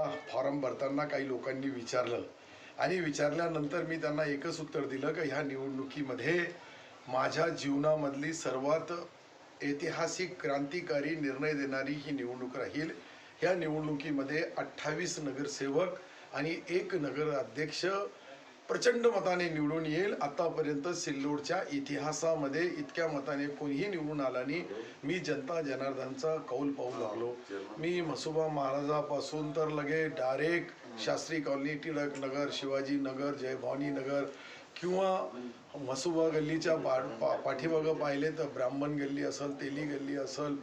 Form भरताना काही लोकांनी विचारलं. आणि विचारल्यानंतर मी त्यांना एकच उत्तर दिलं की ह्या निवडणुकीमध्ये माझ्या जीवनामधली सर्वात ऐतिहासिक क्रांतिकारी निर्णय देणारी ही निवडणूक राहील. ह्या निवडणुकीमध्ये अठ्ठावीस नगरसेवक आणि एक नगर अध्यक्ष प्रचंड मताने निवडून येईल. आतापर्यंत सिल्लोडच्या इतिहासामध्ये इतक्या मताने कोणीही निवडून आला नाही. मी जनता जनार्दनचा कौल पाहू लागलो. मी म्हसोबा महाराजापासून तर लगे डायरेक्ट शास्त्री कॉलनी टिळक नगर शिवाजी नगर जयभवानी नगर किंवा म्हसोबा गल्लीच्या पा पा पाठीमागं पाहिले तर ब्राह्मण गल्ली असेल तेली गल्ली असेल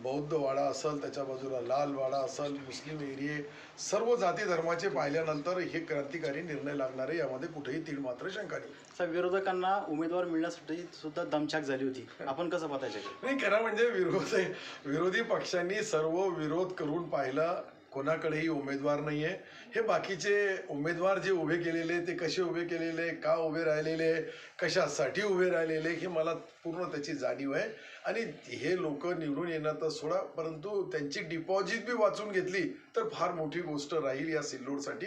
बौद्ध वाडा असेल त्याच्या बाजूला लाल वाडा असेल मुस्लिम एरिये सर्व जाती धर्माचे पाहिल्यानंतर हे क्रांतिकारी निर्णय लागणारे यामध्ये कुठेही तीळ मात्र शंका नाही. तर विरोधकांना उमेदवार मिळण्यासाठी सुद्धा दमछाक झाली होती. आपण कसं पाहताय नाही खरं म्हणजे विरोध विरोधी पक्षांनी सर्व विरोध करून पाहिला कोणाकडेही उमेदवार नाही आहे हे बाकीचे उमेदवार जे उभे केलेले ते कसे उभे केलेले का उभे राहिलेले कशासाठी उभे राहिलेले हे मला पूर्ण त्याची जाणीव आहे. आणि हे लोक निवडून येणार तर सोडा परंतु त्यांची डिपॉझिट बी वाचून घेतली तर फार मोठी गोष्ट राहील या सिल्लोडसाठी.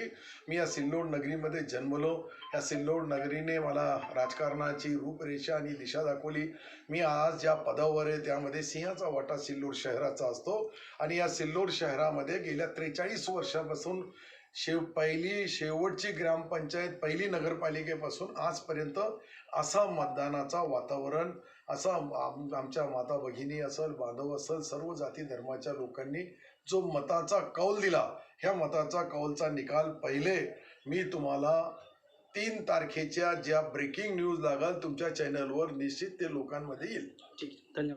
मी या सिल्लोड नगरीमध्ये जन्मलो. या सिल्लोड नगरीने मला राजकारणाची रूपरेषा आणि दिशा दाखवली. मी आज ज्या पदावर आहे त्यामध्ये सिंहाचा वाटा सिल्लोड शहराचा असतो. आणि या सिल्लोड शहरामध्ये गेल्या त्रेचाळीस वर्षापासून शेव पहिली शेवटची ग्रामपंचायत पहिली नगरपालिकेपासून आजपर्यंत असा मतदानाचा वातावरण असा आम- आमच्या माता भगिनी असल बांधव असल सर्व जाती धर्माच्या लोकांनी जो मताचा कौल दिला ह्या मताचा कौलचा निकाल पहिले मी तुम्हाला तीन तारखेच्या ज्या ब्रेकिंग न्यूज लागल तुमच्या चॅनलवर निश्चित ते लोकांमध्ये येईल. ठीक धन्यवाद.